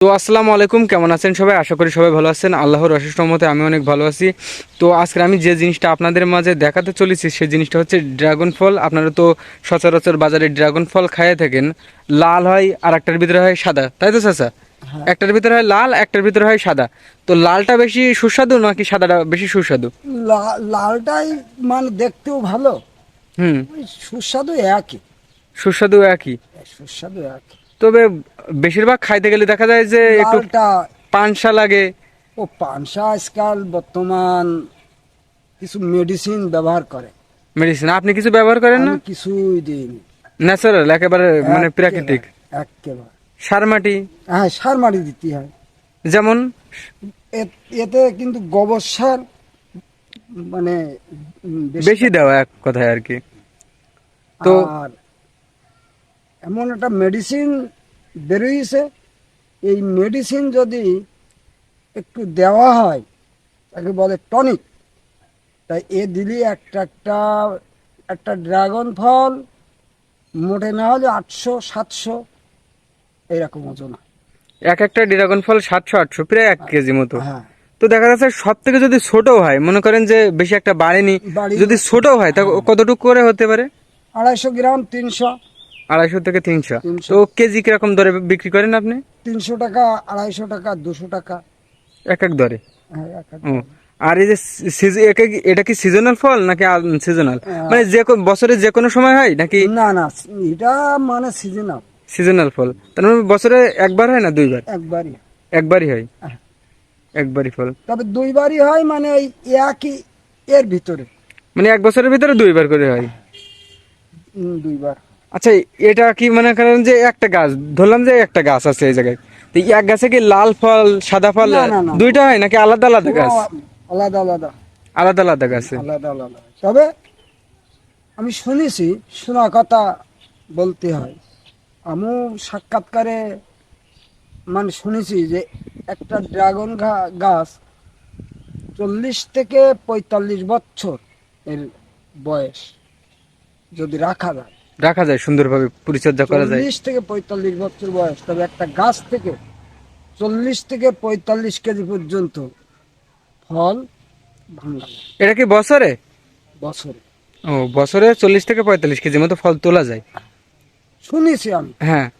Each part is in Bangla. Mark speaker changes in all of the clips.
Speaker 1: তো আসসালামু আলাইকুম কেমন আছেন সবাই? আশা করি সবাই ভালো আছেন। আল্লাহর অশেষ রহমতে আমি অনেক ভালো আছি। তো আজকে আমি যে জিনিসটা আপনাদের মাঝে দেখাতে চলেছি সেই জিনিসটা হচ্ছে ড্রাগন ফল। আপনারা তো সচরাচর বাজারে ড্রাগন ফল খাইয়ে থাকেন। লাল হয় আর একটার ভিতরে হয় সাদা। তাই তো চাচা? একটার ভিতরে হয় লাল একটার ভিতরে হয় সাদা। তো লালটা বেশি সুস্বাদু নাকি সাদাটা বেশি সুস্বাদু?
Speaker 2: লালটাই মানে দেখতেও ভালো।
Speaker 1: হুম।
Speaker 2: সুস্বাদু একই।
Speaker 1: সুস্বাদু একই।
Speaker 2: সুস্বাদু একই।
Speaker 1: তবে বেশিরভাগ খাইতে গেলে দেখা যায় যে একটু পানসা লাগে।
Speaker 2: ও পানসা আজকাল বর্তমান কিছু মেডিসিন ব্যবহার করে।
Speaker 1: মেডিসিন আপনি কিছু ব্যবহার করেন না?
Speaker 2: কিছুই দিইনি।
Speaker 1: ন্যাচারাল একেবারে মানে প্রাকৃতিক।
Speaker 2: একেবারে।
Speaker 1: সার মাটি?
Speaker 2: হ্যাঁ সার মাটি দিতে হয়।
Speaker 1: যেমন?
Speaker 2: এতে কিন্তু গোবর সার মানে
Speaker 1: বেশি দেওয়া এক কথায় আর কি। তো
Speaker 2: এমন একটা মেডিসিন বেরিয়েছে এই মেডিসিন যদি একটু দেওয়া হয় তাকে বলে টনিক তাই এ দিলে একটা একটা একটা ড্রাগন ফল মোটে না হলে আটশো সাতশো এরকম ওজন হয়।
Speaker 1: এক একটা ড্রাগন ফল সাতশো আটশো প্রায় এক কেজি মতো।
Speaker 2: হ্যাঁ।
Speaker 1: তো দেখা যাচ্ছে সব থেকে যদি ছোট হয় মনে করেন যে বেশি একটা বাড়েনি
Speaker 2: বাড়ি-
Speaker 1: যদি ছোট হয় তা কতটুকু করে হতে পারে?
Speaker 2: আড়াইশো গ্রাম তিনশো।
Speaker 1: আড়াইশো থেকে তিনশো।
Speaker 2: 300
Speaker 1: তো কেজি কীরকম দরে বিক্রি করেন আপনি?
Speaker 2: তিনশো টাকা আড়াইশো টাকা দুশো টাকা।
Speaker 1: এক এক দরে?
Speaker 2: হ্যাঁ,
Speaker 1: আর এই যে এটা কি সিজনাল ফল নাকি সিজনাল
Speaker 2: হ্যাঁ।
Speaker 1: মানে যে কোনো বছরে যে কোনো সময় হয় নাকি
Speaker 2: না না এটা মানে সিজনাল
Speaker 1: সিজনাল ফল? তার মানে বছরে একবার হয় না দুইবার?
Speaker 2: একবারই।
Speaker 1: একবারই হয়?
Speaker 2: হ্যাঁ।
Speaker 1: একবারই ফল।
Speaker 2: তবে দুইবারই হয় মানে ওই একই এর ভিতরে।
Speaker 1: মানে এক বছরের ভিতরে দুইবার করে হয়?
Speaker 2: দুইবার।
Speaker 1: আচ্ছা এটা কি মনে করেন যে একটা গাছ? ধরলাম যে একটা গাছ আছে এই জায়গায়। তো এক গাছে কি লাল ফল সাদা ফল। দুইটা হয় নাকি আলাদা আলাদা গাছ?
Speaker 2: আলাদা আলাদা।
Speaker 1: আলাদা আলাদা গাছে।
Speaker 2: আলাদা আলাদা। তবে আমি শুনেছি শোনা কথা বলতে হয়। আমিও সাক্ষাৎকারে মানে শুনেছি যে একটা ড্রাগন গাছ চল্লিশ থেকে পঁয়তাল্লিশ বছর এর বয়স যদি রাখা যায়।
Speaker 1: রাখা যায় সুন্দরভাবে পরিচর্যা করা যায়।
Speaker 2: চল্লিশ থেকে পঁয়তাল্লিশ বছর বয়স তবে একটা গাছ থেকে চল্লিশ থেকে পঁয়তাল্লিশ কেজি পর্যন্ত ফল ভাঙা যায়
Speaker 1: এটা কি বছরে?
Speaker 2: বছরে।
Speaker 1: ও বছরে চল্লিশ থেকে পঁয়তাল্লিশ কেজি মতো ফল তোলা যায়।
Speaker 2: শুনেছি আমি।
Speaker 1: হ্যাঁ।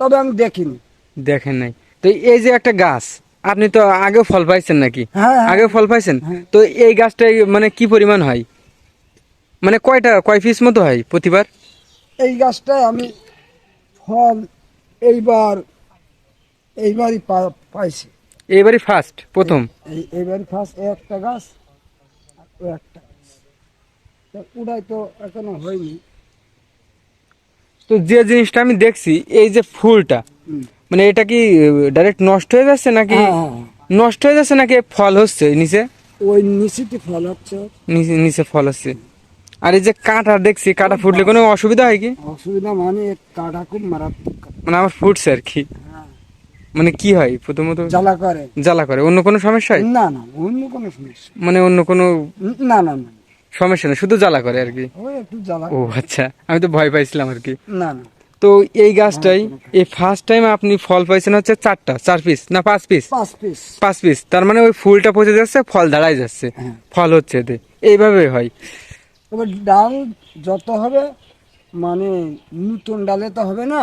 Speaker 2: তবে আমি দেখিনি।
Speaker 1: দেখেন নাই। তো এই যে একটা গাছ আপনি তো আগে ফল পাইছেন নাকি?
Speaker 2: হ্যাঁ হ্যাঁ।
Speaker 1: আগেও ফল পাইছেন?
Speaker 2: হ্যাঁ।
Speaker 1: তো এই গাছটাই মানে কি পরিমাণ হয়? মানে কয়টা কয় পিস মতো হয় প্রতিবার?
Speaker 2: এই গাছটায় আমি ফল এইবার এইবারই পাইছি।
Speaker 1: এইবারই ফার্স্ট প্রথম?
Speaker 2: এই এইবারই ফার্স্ট একটা গাছ ও একটা ওটাই তো এখনও হয়নি।
Speaker 1: তো যে জিনিসটা আমি দেখছি এই যে ফুলটা মানে এটা কি ডাইরেক্ট নষ্ট হয়ে যাচ্ছে নাকি
Speaker 2: হ্যাঁ, হ্যাঁ, হ্যাঁ।
Speaker 1: নষ্ট হয়ে যাচ্ছে নাকি ফল হচ্ছে নিচে?
Speaker 2: ওই নিচিতে ফল হচ্ছে।
Speaker 1: নিচে নিচে ফল হচ্ছে। আর এই যে কাঁটা দেখছি কাঁটা ফুটলে কোনো অসুবিধা হয় কি?
Speaker 2: অসুবিধা মানে কাঁটা খুব মারাত্মক।
Speaker 1: মানে আমার ফুটছে আর কি।
Speaker 2: হ্যাঁ।
Speaker 1: মানে কি হয়? প্রথমত
Speaker 2: জ্বালা করে।
Speaker 1: জ্বালা করে। অন্য কোনো সমস্যা হয়?
Speaker 2: না না অন্য কোনো সমস্যা।
Speaker 1: মানে অন্য কোনো
Speaker 2: না না না।
Speaker 1: সমস্যা নেই শুধু জ্বালা করে আর কি।
Speaker 2: ওই একটু জ্বালা
Speaker 1: ও আচ্ছা। আমি তো ভয় পাইছিলাম আর কি।
Speaker 2: না না।
Speaker 1: তো এই গাছটাই এই ফার্স্ট টাইম আপনি ফল পাইছেন হচ্ছে চারটা চার পিস না পাঁচ পিস
Speaker 2: পাঁচ পিস
Speaker 1: পাঁচ পিস তার মানে ওই ফুলটা পচে যাচ্ছে ফল দাঁড়াই যাচ্ছে।
Speaker 2: হ্যাঁ।
Speaker 1: ফল হচ্ছে এতে। এইভাবে হয়।
Speaker 2: তবে ডাল যত হবে মানে নতুন ডালে তো হবে না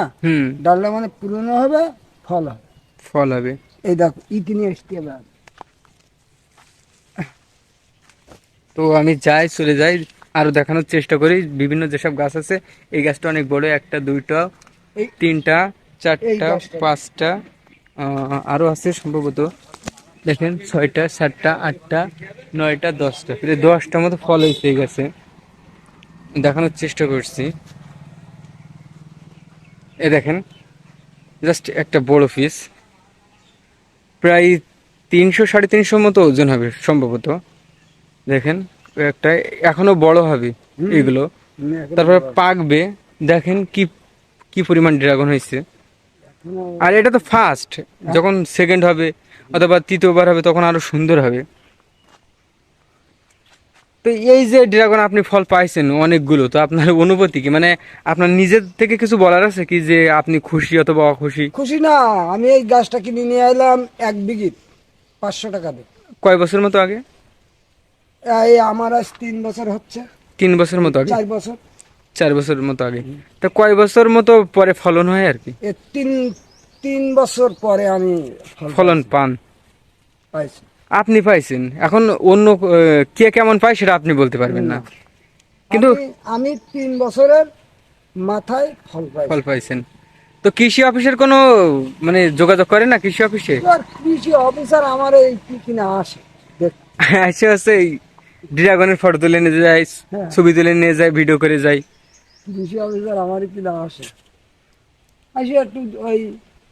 Speaker 2: ডালটা মানে পুরনো হবে ফল হবে।
Speaker 1: ফল হবে।
Speaker 2: এই দেখো ইতি নিয়ে হবে আগে।
Speaker 1: তো আমি যাই চলে যাই আরও দেখানোর চেষ্টা করি। বিভিন্ন যেসব গাছ আছে এই গাছটা অনেক বড় একটা দুইটা তিনটা চারটা পাঁচটা আরও আছে সম্ভবত। দেখেন ছয়টা সাতটা আটটা নয়টা দশটা। প্রায় দশটা মতো ফল হয়েছে এই গাছে। দেখানোর চেষ্টা করছি। এ দেখেন জাস্ট একটা বড় ফিস প্রায় তিনশো সাড়ে তিনশো মতো ওজন হবে সম্ভবত। দেখেন একটা এখনও বড় হবে এগুলো। তারপরে পাকবে। দেখেন কি কি পরিমাণ ড্রাগন হয়েছে। আর এটা তো ফার্স্ট যখন সেকেন্ড হবে অথবা তৃতীয়বার হবে তখন আরও সুন্দর হবে। তো এই যে ড্রাগন আপনি ফল পাইছেন অনেকগুলো তো আপনার অনুভূতি কি? মানে আপনার নিজের থেকে কিছু বলার আছে কি যে আপনি খুশি অথবা অখুশি?
Speaker 2: খুশি না আমি এই গাছটা কিনে নিয়ে এলাম এক বিঘিত পাঁচশো টাকা দিয়ে।
Speaker 1: কয় বছর মতো আগে?
Speaker 2: এই আমার আজ তিন বছর হচ্ছে।
Speaker 1: তিন বছর মতো আগে?
Speaker 2: চার বছর।
Speaker 1: চার বছর মতো আগে। তা কয় বছর মতো পরে ফলন হয় আর কি?
Speaker 2: তিন তিন বছর পরে আমি
Speaker 1: ফলন পান।
Speaker 2: পাইছি।
Speaker 1: আপনি পাইছেন। এখন অন্য কে কেমন পায় সেটা আপনি বলতে পারবেন না। কিন্তু-
Speaker 2: আমি- তিন বছরের মাথায় ফল পাই
Speaker 1: ফল পাইছেন। তো কৃষি অফিসের কোনো মানে যোগাযোগ করে না কৃষি অফিসে?
Speaker 2: কৃষি অফিসার আমার এই কি কিনা আসে।
Speaker 1: এসে হচ্ছে এই ড্রাগনের ফটো তুলে নিয়ে যায়
Speaker 2: হ্যাঁ।
Speaker 1: ছবি তুলে নিয়ে যায় ভিডিও করে যায়।
Speaker 2: কৃষি অফিসার আমার কিনা আসে? আসে একটু ওই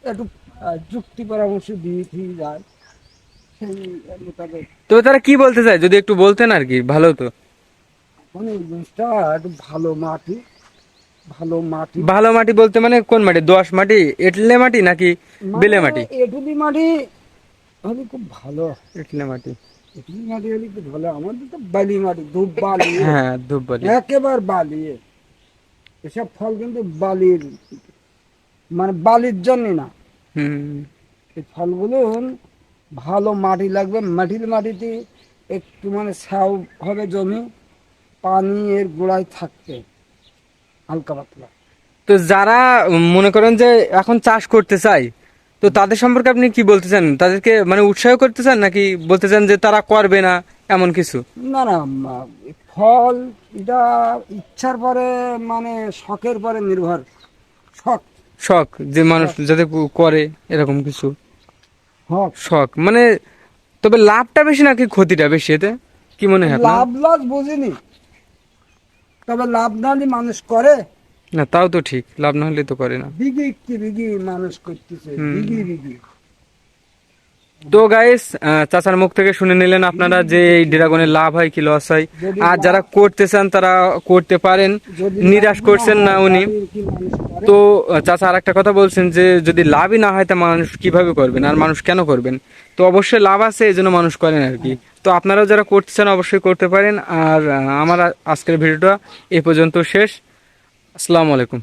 Speaker 2: একটু যুক্তি পরামর্শ দিয়ে দিয়ে যায়।
Speaker 1: তো তারা কি বলতে চায়? যদি একটু বলতেন আর কি ভালো তো
Speaker 2: মানে একটু ভালো মাটি ভালো মাটি।
Speaker 1: ভালো মাটি বলতে মানে কোন মাটি? দোআঁশ মাটি এটলে মাটি নাকি বেলে মাটি?
Speaker 2: মানে এটুলি মাটি হলে খুব ভালো।
Speaker 1: এটলে মাটি।
Speaker 2: এটুলি মাটি হলে খুব ভালো। আমাদের তো বালি মাটি ধূপ বালি।
Speaker 1: হ্যাঁ ধূপ বালি।
Speaker 2: একেবারে বালি। এসব ফল কিন্তু বালির মানে বালির জন্য না।
Speaker 1: হুম
Speaker 2: এই ফলগুলো ভালো মাটি লাগবে। মাটির মাটিতে একটু মানে ছাউ হবে জমি পানি এর গোড়ায় থাকবে হালকা পাতলা।
Speaker 1: তো যারা মনে করেন যে এখন চাষ করতে চাই তো তাদের সম্পর্কে আপনি কি বলতে চান তাদেরকে মানে উৎসাহ করতে চান নাকি বলতে চান যে তারা করবে না এমন কিছু?
Speaker 2: না না ফল এটা ইচ্ছার পরে মানে শখের পরে নির্ভর। শখ।
Speaker 1: শখ যে মানুষ যাতে করে এরকম কিছু। শখ। মানে তবে লাভটা বেশি নাকি ক্ষতিটা বেশি এতে? কি মনে হয়
Speaker 2: লাভ লস বুঝিনি। তবে লাভ না হলে মানুষ করে।
Speaker 1: না তাও তো ঠিক। লাভ না হলে তো করে না।
Speaker 2: বিঘি কি বিঘি মানুষ করতেছে?
Speaker 1: বিগি
Speaker 2: বিঘি বিঘি
Speaker 1: তো গাইস চাচার মুখ থেকে শুনে নিলেন আপনারা যে এই ড্রাগনের লাভ হয় কি লস হয়। আর যারা করতে চান তারা করতে পারেন নিরাশ করছেন না উনি? তো চাচা আর একটা কথা বলছেন যে যদি লাভই না হয় তা মানুষ কীভাবে করবেন আর মানুষ কেন করবেন? তো অবশ্যই লাভ আছে এই জন্য মানুষ করেন আর কি। তো আপনারাও যারা করতে চান অবশ্যই করতে পারেন। আর আমার আজকের ভিডিওটা এ পর্যন্ত শেষ। আসসালামু আলাইকুম।